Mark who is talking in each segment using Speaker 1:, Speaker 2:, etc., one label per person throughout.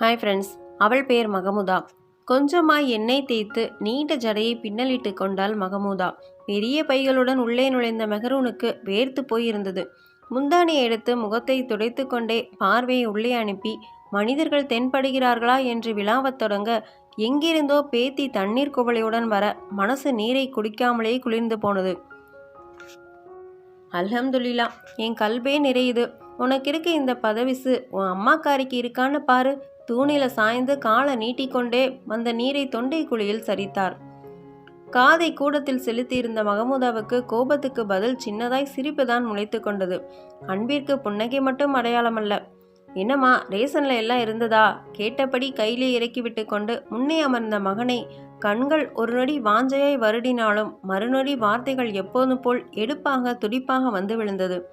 Speaker 1: Hi friends அவள் பெயர் மகமுதா. கொஞ்சமாய் எண்ணெய் தேய்த்து நீண்ட ஜடையை பின்னலிட்டு கொண்டாள் மகமுதா. பெரிய பைகளுடன் உள்ளே நுழைந்த மெஹரூனுக்கு வேர்த்து போயிருந்தது. முந்தானை எடுத்து முகத்தை துடைத்து கொண்டே பார்வையை உள்ளே அனுப்பி மனிதர்கள் தென்படுகிறார்களா? என்று விழாவத் தொடங்க எங்கிருந்தோ பேத்தி தண்ணீர் குவளையுடன் வர மனசு நீரை குடிக்காமலே குளிர்ந்து போனது. அல்ஹம்துல்லா என் கல்பே நிறையுது. உனக்கு இருக்க இந்த பதவிசு உன் அம்மாக்காரிக்கு இருக்கான்னு பாரு. தூணில சாய்ந்து காலை நீட்டிக்கொண்டே வந்த நீரை தொண்டை குழியில் சரித்தார். காதை கூடத்தில் செலுத்தியிருந்த மகமூதாவுக்கு கோபத்துக்கு பதில் சின்னதாய் சிரிப்புதான் முளைத்து கொண்டது. அன்பிற்கு புன்னகை மட்டும் அடையாளமல்ல. என்னம்மா ரேசன்ல எல்லாம் இருந்ததா? கேட்டபடி கையிலே இறக்கிவிட்டு கொண்டு முன்னே அமர்ந்த மகனை கண்கள் ஒரு நொடி வாஞ்சையாய் வருடினாலும் மறுநொடி வார்த்தைகள் எப்போதும் போல் எடுப்பாக துடிப்பாக வந்து விழுந்தது.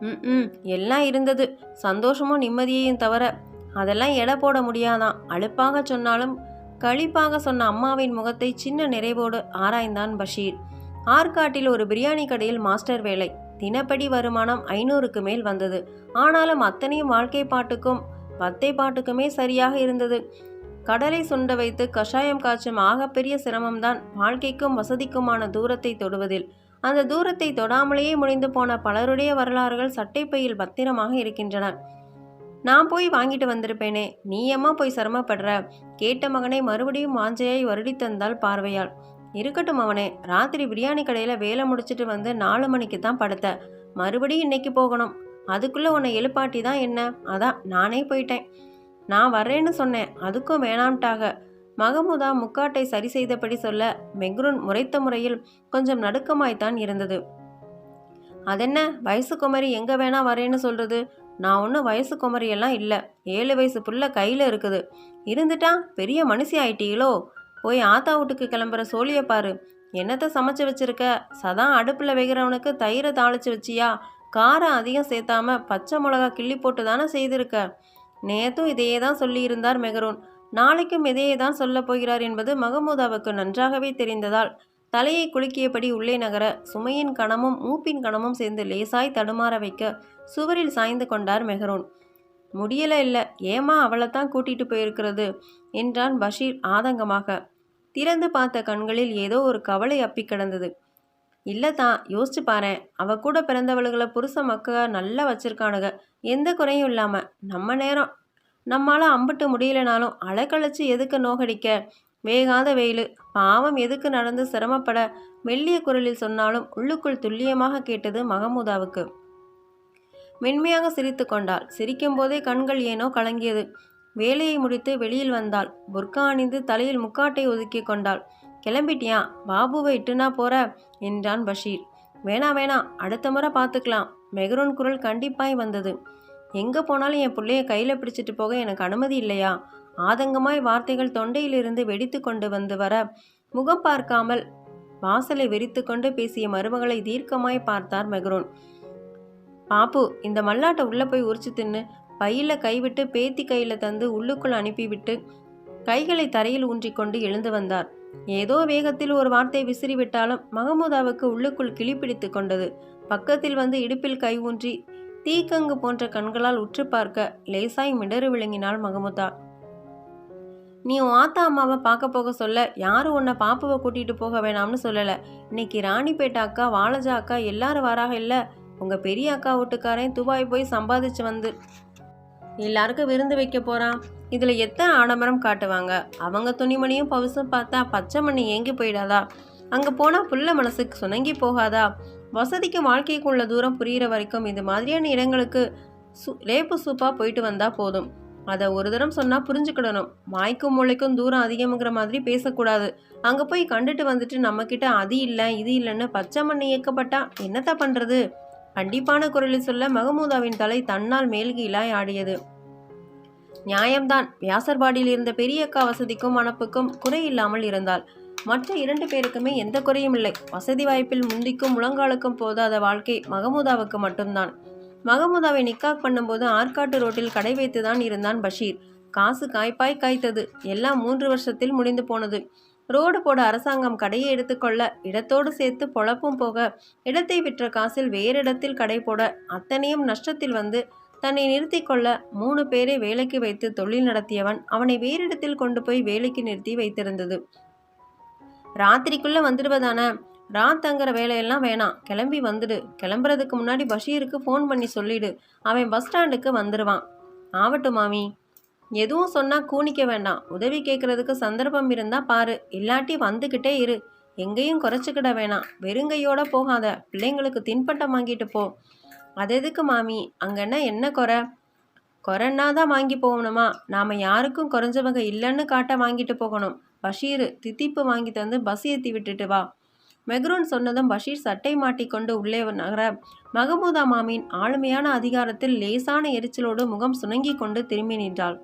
Speaker 1: ம் ம் எல்லாம் இருந்தது. சந்தோஷமும் நிம்மதியையும் தவிர அதெல்லாம் எடை போட முடியாதான். அழுப்பாக சொன்னாலும் களிப்பாக சொன்ன அம்மாவின் முகத்தை சின்ன நிறைவோடு ஆராய்ந்தான் பஷீர். ஆற்காட்டில் ஒரு பிரியாணி கடையில் மாஸ்டர் வேலை. தினப்படி வருமானம் ஐநூறுக்கு மேல் வந்தது. ஆனாலும் அத்தனையும் வாழ்க்கை பாட்டுக்கும் வத்தை பாட்டுக்குமே சரியாக இருந்தது. கடலை சுண்ட வைத்து கஷாயம் காய்ச்சும் ஆகப்பெரிய சிரமம்தான் வாழ்க்கைக்கும் வசதிக்குமான தூரத்தை தொடுவதில். அந்த தூரத்தை தொடாமலேயே முடிந்து போன பலருடைய வரலாறுகள் சட்டைப்பையில் பத்திரமாக இருக்கின்றன. நான் போய் வாங்கிட்டு வந்திருப்பேனே. நீயம்மா போய் சிரமப்படுற? கேட்ட மகனை மறுபடியும் வாஞ்சையாய் வருடி தந்தாள் பார்வையாள் இருக்கட்டும் அவனே ராத்திரி பிரியாணி கடையில் வேலை முடிச்சிட்டு வந்து நாலு மணிக்கு தான் படுத்த. மறுபடியும் இன்னைக்கு போகணும். அதுக்குள்ளே உன்னை எழுப்பாட்டி தான் என்ன? அதான் நானே போயிட்டேன். நான் வர்றேன்னு சொன்னேன். அதுக்கும் வேணாம்ட்டாக. மகமுதா முக்காட்டை சரி செய்தபடி சொல்ல மெக்ருன் முறைத்த முறையில் கொஞ்சம் நடுக்கமாய்த்தான் இருந்தது. அதென்ன? வயசு குமரி எங்கே வேணா வரேன்னு சொல்கிறது நான் ஒன்றும் வயசு குமரியெல்லாம் இல்லை. ஏழு வயசு புள்ள கையில் இருக்குது. இருந்துட்டா பெரிய மனுஷி ஆயிட்டீங்களோ? போய் ஆத்தா வீட்டுக்கு கிளம்புற சோழியை பாரு. என்னத்தை சமைச்சு வச்சிருக்க? சதா அடுப்பில் வைக்கிறவனுக்கு தயிரை தாளிச்சு வச்சியா? காரம் அதிகம் சேர்த்தாம பச்சை மிளகா கிள்ளி போட்டு தானே செய்திருக்க? நேத்தும் இதையே தான் சொல்லியிருந்தார் மெகரூன். நாளைக்கும் இதையே தான் சொல்லப் போகிறார் என்பது மகமூதாவுக்கு நன்றாகவே தெரிந்ததால் தலையை குலுக்கியபடி உள்ளே நகர சுமையின் கணமும் மூப்பின் கணமும் சேர்ந்து லேசாய் தடுமாற வைக்க சுவரில் சாய்ந்து கொண்டார் மெஹரூன். முடியல இல்லை ஏமா அவளைத்தான் கூட்டிட்டு போயிருக்கிறது? என்றான் பஷீர் ஆதங்கமாக. திறந்து பார்த்த கண்களில் ஏதோ ஒரு கவலை அப்பி கிடந்தது. இல்லை தான் யோசிச்சு பாரு அவ கூட பிறந்தவளுகளை புருஷ மக்க நல்லா வச்சிருக்கானுங்க எந்த குறையும் இல்லாம நம்ம நேரம் நம்மளால் அம்பிட்டு முடியலனாலும் அலைக்கழிச்சு எதுக்கு நோகடிக்க? வேகாத வெயில். பாவம் எதுக்கு நடந்து சிரமப்பட? மெல்லிய குரலில் சொன்னாலும் உள்ளுக்குள் துல்லியமாக கேட்டது மகமூதாவுக்கு. மென்மையாக சிரித்து கொண்டாள். சிரிக்கும் போதே கண்கள் ஏனோ கலங்கியது. வேலையை முடித்து வெளியில் வந்தாள். புர்கா அணிந்து தலையில் முக்காட்டை ஒதுக்கி கொண்டாள். கிளம்பிட்டியா? பாபுவை இட்டுனா போற? என்றான் பஷீர். வேணா வேணா. அடுத்த முறை பார்த்துக்கலாம். மெஹரூன் குரல் கண்டிப்பாய் வந்தது. எங்கே போனாலும் என் பிள்ளைய கையில் பிடிச்சிட்டு போக எனக்கு அனுமதி இல்லையா? ஆதங்கமாய் வார்த்தைகள் தொண்டையிலிருந்து வெடித்து கொண்டு வந்து வர முகம் பார்க்காமல் வாசலை வெறித்து கொண்டு பேசிய மருமகளை தீர்க்கமாய் பார்த்தார் மெஹரூன். பாப்பு இந்த மல்லாட்டை உள்ளே போய் உரிச்சு தின்னு. பையில கைவிட்டு பேத்தி கையில் தந்து உள்ளுக்குள் அனுப்பிவிட்டு கைகளை தரையில் ஊன்றிக்கொண்டு எழுந்து வந்தார். ஏதோ வேகத்தில் ஒரு வார்த்தை விசிறிவிட்டாலும் மகமுதாவுக்கு உள்ளுக்குள் கிளிப்பிடித்து கொண்டது. பக்கத்தில் வந்து இடுப்பில் கை ஊன்றி தீக்கங்கு போன்ற கண்களால் உற்று பார்க்க லேசாய் மிடறு விளங்கினாள் மகமுதா நீ உன் ஆத்தா அம்மாவை பார்க்க போக சொல்ல. யாரும் உன்னை பாப்பாவை கூட்டிகிட்டு போக வேணாம்னு சொல்லலை. இன்னைக்கு ராணிப்பேட்டை அக்கா வாலஜா அக்கா எல்லாரும் வராக இல்லை. உங்கள் பெரிய அக்கா வீட்டுக்காரன் துபாய் போய் சம்பாதிச்சு வந்து எல்லாருக்கும் விருந்து வைக்க போகிறான் இதில் எத்தனை ஆடம்பரம் காட்டுவாங்க? அவங்க துணிமணியும் பவுசும் பார்த்தா பச்சை மண்ணி ஏங்கி போயிடாதா? அங்கே போனால் புள்ள மனசுக்கு சுணங்கி போகாதா? வசதிக்கும் வாழ்க்கைக்கு உள்ள தூரம் புரிகிற வரைக்கும் இது மாதிரியான இடங்களுக்கு சு லேப்பு சூப்பாக போயிட்டு வந்தால் போதும். அதை ஒரு தரம் சொன்னால் புரிஞ்சுக்கிடணும். வாய்க்கும் மூளைக்கும் தூரம் அதிகம்ங்கிற மாதிரி பேசக்கூடாது. அங்கே போய் கண்டுட்டு வந்துட்டு நம்மக்கிட்ட அது இல்லை இது இல்லைன்னு பச்சை மண்ணை இயக்கப்பட்டா என்னத்த பண்ணுறது கண்டிப்பான குரலில் சொல்ல மகமூதாவின் தலை தன்னால் மேல்கீழாய் ஆடியது நியாயம்தான். வியாசர்பாடியில் இருந்த பெரியக்கா வசதிக்கும் மனப்புக்கும் குறை இல்லாமல் இருந்தாள். மற்ற இரண்டு பேருக்குமே எந்த குறையும் இல்லை. வசதி வாய்ப்பில் முந்திக்கும் முழங்காலுக்கும் போதாத வாழ்க்கை மகமூதாவுக்கு மட்டும்தான். மகமூதாவை நிக்காக் பண்ணும்போது ஆற்காட்டு ரோட்டில் கடை வைத்து தான் இருந்தான் பஷீர். காசு காய்ப்பாய் காய்த்தது. எல்லாம் மூன்று வருஷத்தில் முடிந்து போனது. ரோடு போட அரசாங்கம் கடையை எடுத்துக்கொள்ள இடத்தோடு சேர்த்து பொழப்பும் போக இடத்தை விற்ற காசில் வேறிடத்தில் கடை போட அத்தனையும் நஷ்டத்தில் வந்து தன்னை நிறுத்தி கொள்ள மூணு பேரை வேலைக்கு வைத்து தொழில் நடத்தியவன் அவனை வேறிடத்தில் கொண்டு போய் வேலைக்கு நிறுத்தி வைத்திருந்தது. ராத்திரிக்குள்ள வந்துடுவதான ராத் தங்குற வேலையெல்லாம் வேணாம். கிளம்பி வந்துடு. கிளம்புறதுக்கு முன்னாடி பஷீருக்கு ஃபோன் பண்ணி சொல்லிடு. அவன் பஸ் ஸ்டாண்டுக்கு வந்துடுவான் ஆவட்டும் மாமி. எதுவும் சொன்னால் கூனிக்க வேண்டாம். உதவி கேட்குறதுக்கு சந்தர்ப்பம் இருந்தால் பாரு. இல்லாட்டி வந்துக்கிட்டே இரு. எங்கேயும் குறைச்சிக்கிட வேணாம். வெறுங்கையோட போகாத. பிள்ளைங்களுக்கு தின்பட்டம் வாங்கிட்டு போ. அது எதுக்கு மாமி? அங்கன்னா என்ன குறை? குறைன்னா தான் வாங்கி போகணுமா? நாம் யாருக்கும் குறைஞ்சவங்க இல்லைன்னு காட்ட வாங்கிட்டு போகணும். பஷீர் தித்திப்பு வாங்கி தந்து பஸ் ஏற்றி விட்டுட்டு வா. மெக்ரூன் சொன்னதும் பஷீர் சட்டை மாட்டிக்கொண்டு உள்ளே நகர மகமூதா மாமியின் ஆளுமையான அதிகாரத்தில் லேசான எரிச்சலோடு முகம் சுணங்கி கொண்டு திரும்பி நின்றாள்.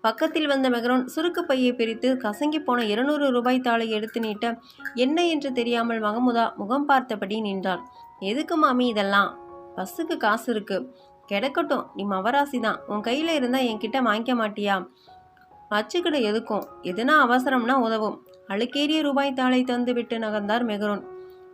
Speaker 1: பக்கத்தில் வந்த மெகரோன் சுருக்கு பையை பிரித்து கசங்கி போன இருநூறு ரூபாய் தாளை எடுத்து நீட்ட என்ன என்று தெரியாமல் மகமுதா முகம் பார்த்தபடி நின்றாள். எதுக்கு மாமி இதெல்லாம்? பஸ்ஸுக்கு காசு இருக்கு. கிடக்கட்டும் நீ மவராசி தான் உன் கையில் இருந்தால் என்கிட்ட வாங்கிக்க மாட்டியா? வச்சுக்கிட எதுக்கும்? எதுனா அவசரம்னா உதவும். அழுக்கேறிய ரூபாய் தாளை தந்து விட்டு நகர்ந்தார் மெகரோன்.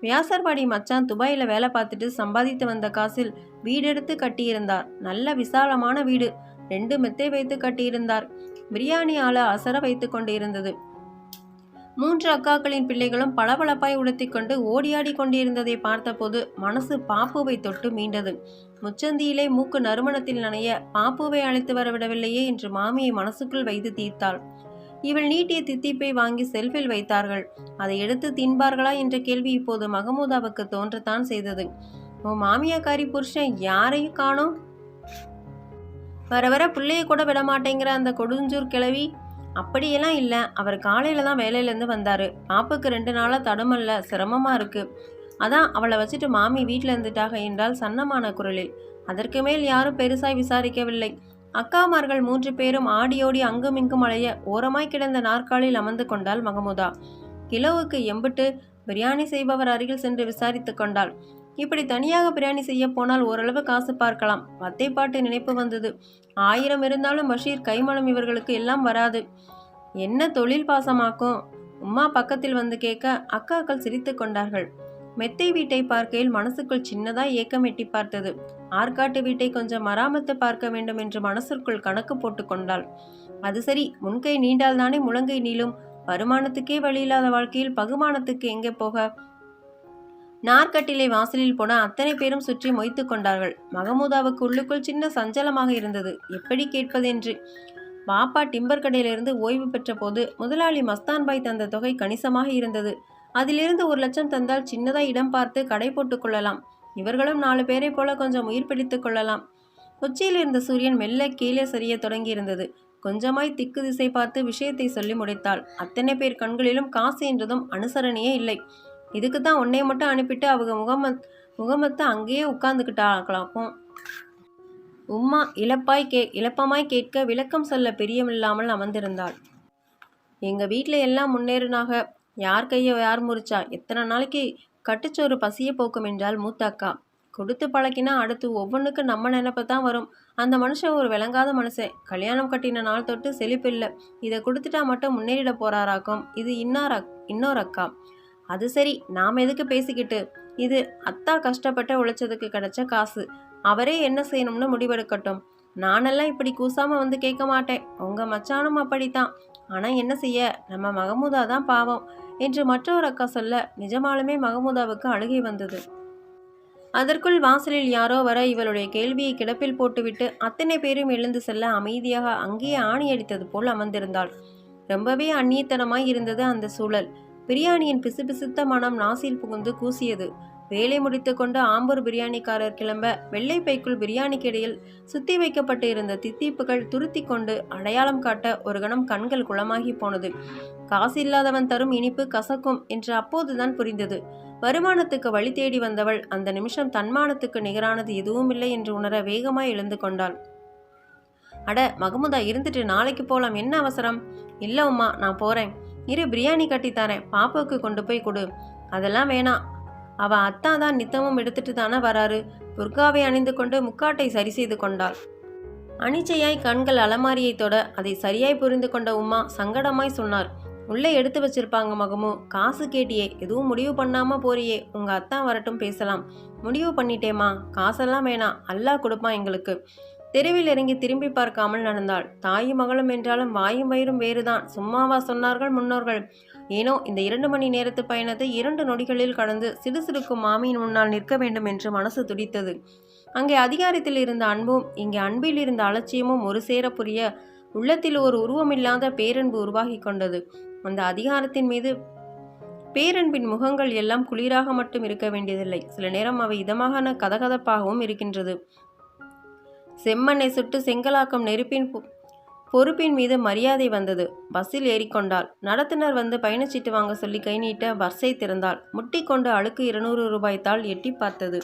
Speaker 1: வியாசர்பாடி மச்சான் துபாயில் வேலை பார்த்துட்டு சம்பாதித்து வந்த காசில் வீடெடுத்து கட்டியிருந்தார். நல்ல விசாலமான வீடு. ரெண்டு மெத்தை வைத்து கட்டியிருந்தார். பிரியாணி ஆள அசர வைத்து கொண்டிருந்தது. மூன்று அக்காக்களின் பிள்ளைகளும் பளபளப்பாய் உடுத்திக்கொண்டு ஓடியாடி கொண்டிருந்ததை பார்த்தபோது மனசு பாப்புவை தொட்டு மீண்டது. முச்சந்தியிலே மூக்கு நறுமணத்தில் நனைய பாப்புவை அழைத்து வரவிடவில்லையே என்று மாமியை மனசுக்குள் வைத்து தீர்த்தாள். இவள் நீட்டிய தித்திப்பை வாங்கி செல்ஃபில் வைத்தார்கள். அதை எடுத்து தின்பார்களா என்ற கேள்வி இப்போது மகமூதாவுக்கு தோன்றத்தான் செய்தது. உன் மாமியாக்காரி புருஷன் யாரையும் காணோம்? வர வர பிள்ளைய கூட விட மாட்டேங்கிற அந்த கொடுஞ்சூர் கிளவி அப்படியெல்லாம் இல்லை. அவர் காலையில் தான் வேலையிலேருந்து வந்தார். பாப்புக்கு ரெண்டு நாளாக தடுமல்ல. சிரமமாக இருக்குது அதான் அவளை வச்சுட்டு மாமி வீட்டில் இருந்துட்டாக என்றால் சன்னமான குரலில். அதற்கு மேல் யாரும் பெருசாய் விசாரிக்கவில்லை. அக்காமார்கள் மூன்று பேரும் ஆடியோடி அங்குமிங்கும் அலைய ஓரமாய் கிடந்த நாற்காலில் அமர்ந்து கொண்டாள் மகமுதா. கிலோவுக்கு எம்பிட்டு பிரியாணி செய்பவர் அருகில் சென்று விசாரித்து கொண்டாள். இப்படி தனியாக பிரியாணி செய்ய போனால் ஓரளவு காசு பார்க்கலாம். வத்தைப்பாட்டு நினைப்பு வந்தது. ஆயிரம் இருந்தாலும் பஷீர் கைமணம் இவர்களுக்கு எல்லாம் வராது. என்ன தொழில் பாசமாக்கும்? உம்மா பக்கத்தில் வந்து கேட்க அக்காக்கள் சிரித்து கொண்டார்கள். மெத்தை வீட்டை பார்க்கையில் மனசுக்குள் சின்னதாய் ஏக்கம் எட்டி பார்த்தது. ஆற்காட்டு வீட்டை கொஞ்சம் மராமத்து பார்க்க வேண்டும் என்று மனசுக்குள் கணக்கு போட்டு கொண்டாள். அது சரி முன்கை நீண்டால்தானே முழங்கை நீளும். வருமானத்துக்கே வழியில்லாத வாழ்க்கையில் பகுமானத்துக்கு எங்கே போக? நார்க்கட்டிலை வாசலில் போன அத்தனை பேரும் சுற்றி மொய்த்து கொண்டார்கள். மகமூதாவுக்கு உள்ளுக்குள் சின்ன சஞ்சலமாக இருந்தது. எப்படி கேட்பதென்று? பாப்பா டிம்பர் கடையிலிருந்து ஓய்வு பெற்ற போது முதலாளி மஸ்தான்பாய் தந்த தொகை கணிசமாக இருந்தது. அதிலிருந்து ஒரு லட்சம் தந்தால் சின்னதாக இடம் பார்த்து கடை போட்டுக் கொள்ளலாம். இவர்களும் நாலு பேரை போல கொஞ்சம் உயிர் பிடித்துக் கொள்ளலாம். உச்சியில் இருந்த சூரியன் மெல்ல கீழே சரிய தொடங்கியிருந்தது. கொஞ்சமாய் திக்கு திசை பார்த்து விஷயத்தை சொல்லி முடித்தாள். அத்தனை பேர் கண்களிலும் காசு என்றதும் அனுசரணையே இல்லை. இதுக்கு தான் உன்னை மட்டும் அனுப்பிட்டு அவங்க முகமத் முகமத்தை அங்கேயே உட்கார்ந்துக்கிட்டாக்கலாக்கும் உம்மா இழப்பாய் கே இழப்பமாய் கேட்க விளக்கம் சொல்ல பிரியமில்லாமல் அமர்ந்திருந்தாள். எங்கள் வீட்டில் எல்லாம் முன்னேறினாக. யார் கையை யார் முறிச்சா? எத்தனை நாளைக்கு கட்டுச்சோறு பசிய போக்கும் என்றால் மூத்தக்கா. கொடுத்து பழக்கினா அடுத்து ஒவ்வொன்றுக்கு நம்ம நினைப்பு தான் வரும். அந்த மனுஷன் ஒரு விளங்காத மனுஷன். கல்யாணம் கட்டின நாள் தொட்டு செழிப்பில்லை. இதை கொடுத்துட்டா மட்டும் முன்னேறிட போறாராக்கும். இது இன்னார் அக் இன்னொரு அக்கா. அது சரி நாம் எதுக்கு பேசிக்கிட்டு? இது அத்தா கஷ்டப்பட்டு உழைச்சதுக்கு கிடைச்ச காசு. அவரே என்ன செய்யணும்னு முடிவெடுக்கட்டும். நானெல்லாம் இப்படி கூசாம வந்து கேட்க மாட்டேன். உங்க மச்சானும் அப்படித்தான். ஆனா என்ன செய்ய? நம்ம மகமூதா தான் பாவம் என்று மற்றொரு அக்கா சொல்ல நிஜமாலுமே மகமூதாவுக்கு அழுகை வந்தது. அதற்குள் வாசலில் யாரோ வர இவளுடைய கேள்வியை கிடப்பில் போட்டுவிட்டு அத்தனை பேரும் எழுந்து செல்ல அமைதியாக அங்கேயே ஆணி அடித்தது போல் அமர்ந்திருந்தாள். ரொம்பவே அந்நியத்தனமாய் இருந்தது அந்த சூழல். பிரியாணியின் பிசுபிசுத்த மனம் நாசில் புகுந்து கூசியது. வேலை முடித்துக்கொண்டு ஆம்பூர் பிரியாணிக்காரர் கிளம்ப வெள்ளை பைக்குள் பிரியாணிக்கு இடையில் சுத்தி வைக்கப்பட்டு இருந்த தித்திப்புகள் துருத்தி கொண்டு அடையாளம் காட்ட ஒரு கணம் கண்கள் குளமாகி போனது. காசு இல்லாதவன் தரும் இனிப்பு கசக்கும் என்று அப்போதுதான் புரிந்தது. வருமானத்துக்கு வழி தேடி வந்தவள் அந்த நிமிஷம் தன்மானத்துக்கு நிகரானது எதுவும் இல்லை என்று உணர வேகமாய் எழுந்து கொண்டாள். அட மகமுதா இருந்துட்டு நாளைக்கு போலாம். என்ன அவசரம்? இல்லை உம்மா நான் போறேன். இரு பிரியாணி கட்டித்தரேன் பாப்பாவுக்கு கொண்டு போய் கொடு. அதெல்லாம் வேணாம். அவ அத்தா தான் நித்தமும் எடுத்துட்டு தானே வராரு. புர்காவை அணிந்து கொண்டு முக்காட்டை சரி செய்து கொண்டாள். அனிச்சையாய் கண்கள் அலமாரியை தொட அதை சரியாய் புரிந்து கொண்ட உமா சங்கடமாய் சொன்னார். உள்ளே எடுத்து வச்சிருப்பாங்க மகமு. காசு கேட்டியே. எதுவும் முடிவு பண்ணாம போறியே. உங்க அத்தான் வரட்டும் பேசலாம். முடிவு பண்ணிட்டேமா காசெல்லாம் வேணாம். அல்லாஹ் கொடுப்பான் எங்களுக்கு. தெருவில் இறங்கி திரும்பி பார்க்காமல் நடந்தாள். தாயும் மகளும் என்றாலும் வாயும் வயிறும் வேறுதான். சும்மாவா சொன்னார்கள் முன்னோர்கள். ஏனோ இந்த இரண்டு மணி நேரத்து பயணத்தை இரண்டு நொடிகளில் கடந்து சிடுசிடுக்கும் மாமியின் முன்னால் நிற்க வேண்டும் என்று மனசு துடித்தது. அங்கே அதிகாரத்தில் இருந்த அன்பும் இங்கே அன்பில் இருந்த அலட்சியமும் ஒரு சேர புரிய உள்ளத்தில் ஒரு உருவமில்லாத பேரன்பு உருவாகி கொண்டது. அந்த அதிகாரத்தின் மீது பேரன்பின் முகங்கள் எல்லாம் குளிராக மட்டும் இருக்க வேண்டியதில்லை. சில நேரம் அவை இதமான கதகதப்பாகவும் இருக்கின்றது. செம்மண்ணை சுட்டு செங்கலாக்கம் நெருப்பின் பொறுப்பின் மீது மரியாதை வந்தது. பஸ்ஸில் ஏறிக்கொண்டாள். நடத்துனர் வந்து பயணச்சீட்டு வாங்க சொல்லி கை நீட்ட பஸ்ஸை திறந்தாள். முட்டிக்கொண்டு அழுக்கு இருநூறு ரூபாய் தாள் எட்டி பார்த்தது.